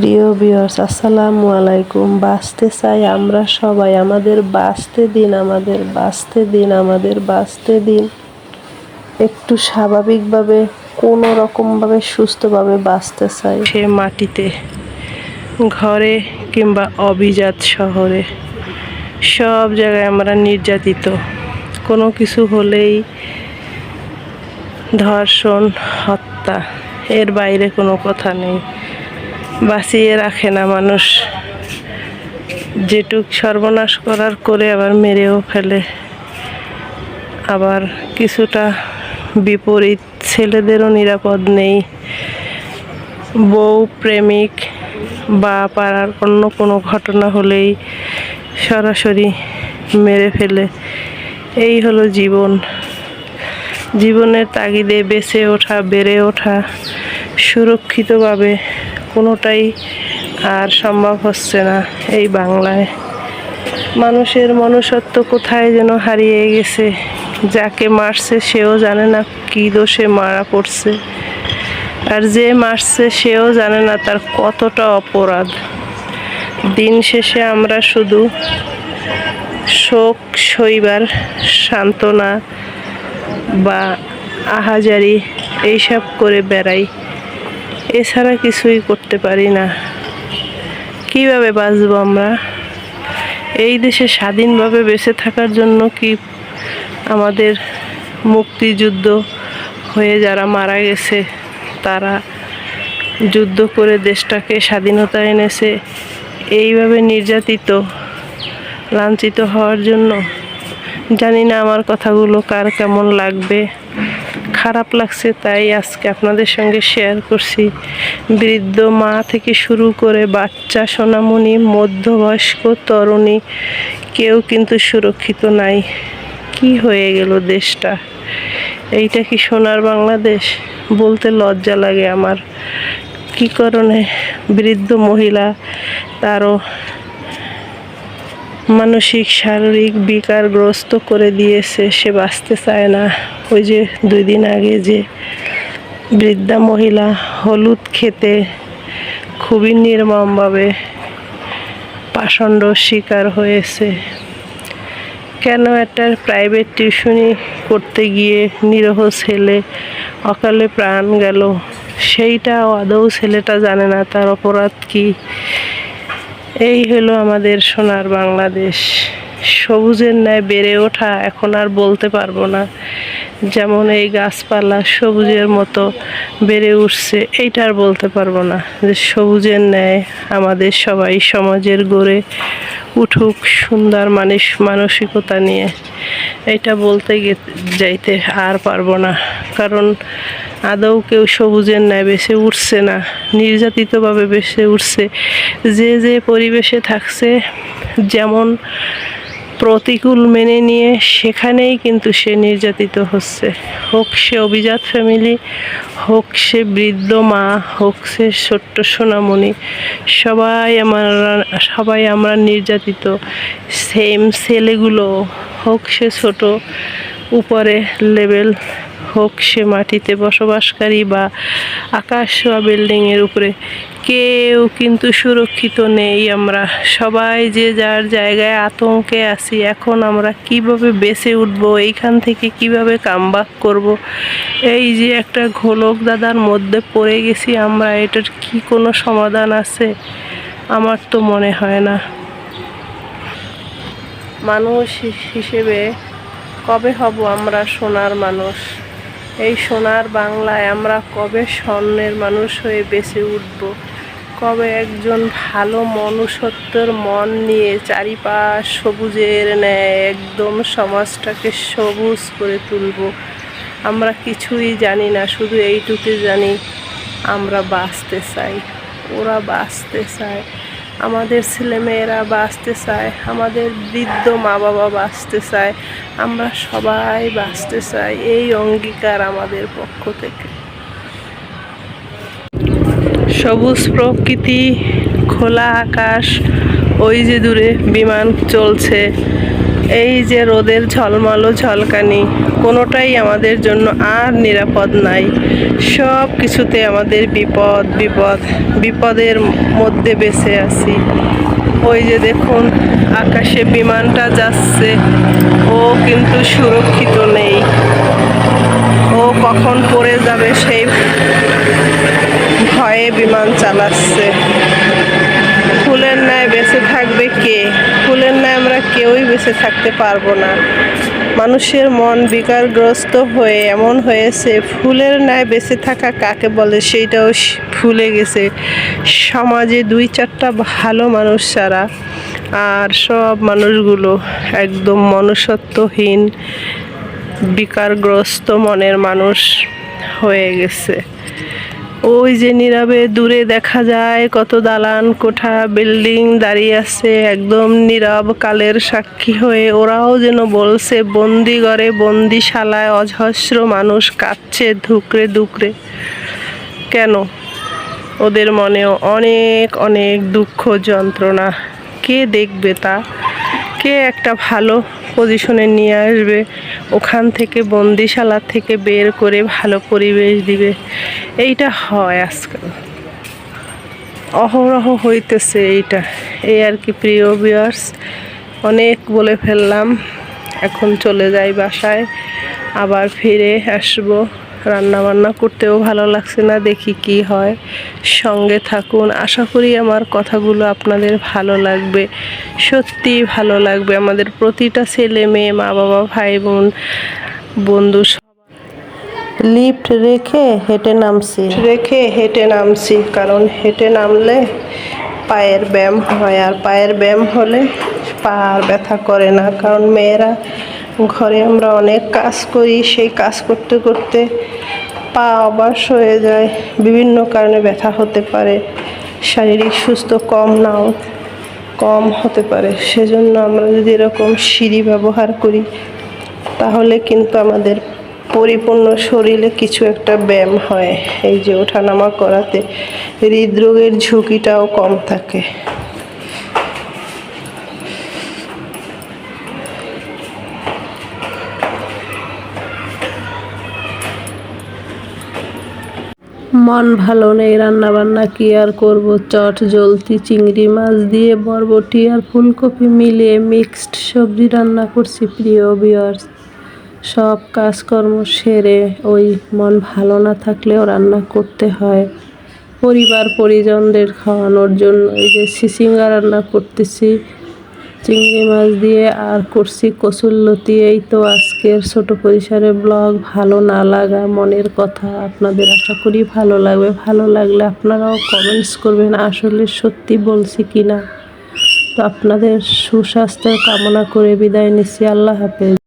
প্রিয় বিয়র্স আসসালামু আলাইকুম। বাঁচতে চাই আমরা সবাই। আমাদের বাঁচতে দিন, আমাদের বাঁচতে দিন, আমাদের বাঁচতে দিন। একটু স্বাভাবিকভাবে, কোনো রকমভাবে সুস্থভাবে বাঁচতে চাই। সে মাটিতে, ঘরে কিংবা অভিজাত শহরে। সব জায়গায় আমরা নির্যাতিত। কোনো কিছু হলেই ধর্ষণ, হত্যা, এর বাইরে কোনো কথা নেই। বাঁচিয়ে রাখে না মানুষ। যেটুক সর্বনাশ করার করে আবার মেরেও ফেলে। আবার কিছুটা বিপরীত ছেলেদেরও নিরাপদ নেই। বউ প্রেমিক বা পাড়ার অন্য কোনো ঘটনা হলেই সরাসরি মেরে ফেলে। এই হলো জীবন। জীবনের তাগিদে বেঁচে ওঠা, বেড়ে ওঠা, সুরক্ষিতভাবে কোনোটাই আর সম্ভব হচ্ছে না এই বাংলায়। মানুষের মনুষ্যত্ব কোথায় যেন হারিয়ে গেছে, যাকে মারছে সেও জানে না কী দোষে মারা পড়ছে। আর যে মারছে সেও জানে না তার কতটা অপরাধ। দিন শেষে আমরা শুধু শোক সইবার সান্ত্বনা বা আহাজারি এইসব করে বেড়াই। এছাড়া কিছুই করতে পারি না। কীভাবে বাঁচবো আমরা? এই দেশে স্বাধীনভাবে বেঁচে থাকার জন্য কি আমাদের মুক্তিযুদ্ধ হয়ে যারা মারা গেছে, তারা যুদ্ধ করে দেশটাকে স্বাধীনতা এনেছে, এইভাবে নির্যাতিত, লাঞ্ছিত হওয়ার জন্য? জানি না আমার কথাগুলো কার কেমন লাগবে। খারাপ লাগছে, তাই আজকে আপনাদের সঙ্গে শেয়ার করছি। বৃদ্ধ মা থেকে শুরু করে বাচ্চা, সোনামণি, মধ্যবয়স্ক, তরুণী, কেউ কিন্তু সুরক্ষিত নাই। কি হয়ে গেল দেশটা? এইটা কি সোনার বাংলাদেশ? বলতে লজ্জা লাগে আমার। কি কারণে বৃদ্ধ মহিলা তারও মানসিক, শারীরিক বিকারগ্রস্ত করে দিয়েছে, সে বাঁচতে চায় না। ওই যে দুই দিন আগে যে বৃদ্ধা মহিলা হলুদ খেতে খুবই নির্মমভাবে পাষণ্ড শিকার হয়েছে। কেন একটা প্রাইভেট টিউশনি করতে গিয়ে নিরহ ছেলে অকালে প্রাণ গেল সেইটা আদৌ ছেলেটা জানে না, তার অপরাধ কী? এই হলো আমাদের সোনার বাংলাদেশ। সবুজের ন্যায় বেড়ে ওঠা এখন আর বলতে পারব না। যেমন এই গাছপালা সবুজের মতো বেড়ে উঠছে, এইটা আর বলতে পারব না। যে সবুজের ন্যায় আমাদের সবাই সমাজের গড়ে উঠুক সুন্দর মানুষ মানসিকতা নিয়ে। এটা বলতে যাইতে আর পারব না। কারণ আদৌ কেউ সবুজের ন্যায় বেসে উঠছে না, নির্যাতিতভাবে বেসে উঠছে। যে যে পরিবেশে থাকছে, যেমন প্রতিকূল মেনে নিয়ে, সেখানেই কিন্তু সে নির্যাতিত হচ্ছে। হোক সে অভিজাত ফ্যামিলি, হোক সে বৃদ্ধ মা, হোক সে ছোট্ট সোনামণি, সবাই আমরা সবাই আমরা নির্যাতিত। সেম ছেলেগুলো, হোক সে ছোট, উপরে লেভেল হোক সে মাটিতে বসবাসকারী বা আকাশ বা বিল্ডিংয়ের উপরে, কেউ কিন্তু সুরক্ষিত নেই। আমরা সবাই যে যার জায়গায় আতঙ্কে আছি, এখন আমরা কীভাবে বেঁচে উঠব, এইখান থেকে কীভাবে কামবাক করব? এই যে একটা ঘোলক দাদার মধ্যে পড়ে গেছি আমরা, এটার কি কোনো সমাধান আছে? আমার তো মনে হয় না। মানুষ হিসেবে কবে হব আমরা সোনার মানুষ? এই সোনার বাংলায় আমরা কবে স্বর্ণের মানুষ হয়ে বেঁচে উঠব? কবে একজন ভালো মনুষ্যত্বর মন নিয়ে চারিপাশ সবুজের ন্যায় একদম সমাজটাকে সবুজ করে তুলব? আমরা কিছুই জানি না, শুধু এইটুকু জানি, আমরা বাঁচতে চাই, ওরা বাঁচতে চায়। আমাদের ছেলেমেয়েরা বাঁচতে চায়, আমাদের বৃদ্ধ মা বাবা বাঁচতে চায়, আমরা সবাই বাঁচতে চাই, এই অঙ্গীকার আমাদের পক্ষ থেকে। সবুজ প্রকৃতি, খোলা আকাশ, ওই যে দূরে বিমান চলছে এই যে রোদের ঝলমালো ঝলকানি, কোনোটাই আমাদের জন্য আর নিরাপদ নাই। সব কিছুতে আমাদের বিপদ বিপদ, বিপদের মধ্যে বেঁচে আছি। ওই যে দেখুন, আকাশে বিমানটা যাচ্ছে। ও কিন্তু সুরক্ষিত নেই ও কখন পড়ে যাবে সেই ভয়ে বিমান চালাচ্ছে ফুলের ন্যায় বেঁচে থাকবে কে? ফুলের ন্যায় আমরা কেউই বেঁচে থাকতে পারব না। মানুষের মন বিকারগ্রস্ত হয়ে এমন হয়েছে, ফুলের ন্যায় বেঁচে থাকা কাকে বলে সেইটাও ফুলে গেছে। সমাজে দুই চারটা ভালো মানুষ ছাড়া আর সব মানুষগুলো একদম মনুষ্যত্বহীন, বিকারগ্রস্ত মনের মানুষ হয়ে গেছে। ওই যে নীরবে দূরে দেখা যায় কত দালান কোঠা, বিল্ডিং দাঁড়িয়ে আছে, একদম নীরব কালের সাক্ষী হয়ে। ওরাও যেন বলছে বন্দিগড়ে বন্দিশালায় অজস্র মানুষ কাঁদছে ধুকরে ধুকরে। কেন? ওদের মনেও অনেক অনেক দুঃখ যন্ত্রণা। কে দেখবে তা? কে একটা ভালো পজিশনে নিয়ে আসবে? ওখান থেকে বন্দিশালা থেকে বের করে ভালো পরিবেশ দিবে। এইটা হয় আজকাল। অহরহ হইতেছে এইটা। এই আর কি প্রিয় বিয়ার্স অনেক বলে ফেললাম। এখন চলে যাই বাসায়, আবার ফিরে আসব। রান্না বান্না করতেও ভালো লাগছে না, দেখি কি হয়। সঙ্গে থাকুন। আশা করি আমার কথাগুলো আপনাদের ভালো লাগবে। সত্যি ভালো লাগবে। আমাদের প্রতিটা ছেলে মেয়ে মা বাবা ভাই বোন বন্ধু লিফট রেখে হেঁটে নামছি। রেখে হেঁটে নামছি, কারণ হেঁটে নামলে পায়ের ব্যায়াম হয়, আর পায়ের ব্যায়াম হলে পা আর ব্যথা করে না। কারণ মেয়েরা ঘরে আমরা অনেক কাজ করি, সেই কাজ করতে করতে পা অবাস হয়ে যায়, বিভিন্ন কারণে ব্যথা হতে পারে, শারীরিক সুস্থ কম নাও, কম হতে পারে। সেজন্য আমরা যদি এরকম সিঁড়ি ব্যবহার করি, তাহলে কিন্তু আমাদের পরিপূর্ণ শরীরে কিছু একটা ব্যায়াম হয়। এই যে ওঠানামা করাতে হৃদরোগের ঝুঁকিটাও কম থাকে। মন ভালো নেই রান্না বান্না কি আর করব? চট জলতি চিংড়ি মাছ দিয়ে, বরবটি আর ফুলকপি মিলিয়ে মিক্সড সবজি রান্না করছি, প্রিয় বিয়ার্স সব কাজকর্ম সেরে ওই মন ভালো না থাকলেও রান্না করতে হয়। পরিবার পরিজনদের খাওয়ানোর জন্য এই যে সিসিঙ্গা রান্না করতেছি, চিংড়ি মাছ দিয়ে আর করছি কচুরলতি। এই তো আজকের ছোট পরিসরে ব্লগ। ভালো না লাগা মনের কথা আপনাদের আশা করি ভালো লাগবে। ভালো লাগলে আপনারাও কমেন্টস করবেন, আসলে সত্যি বলছি কি না তো আপনাদের সুস্বাস্থ্য কামনা করে বিদায় নিচ্ছি। আল্লাহ হাফেজ।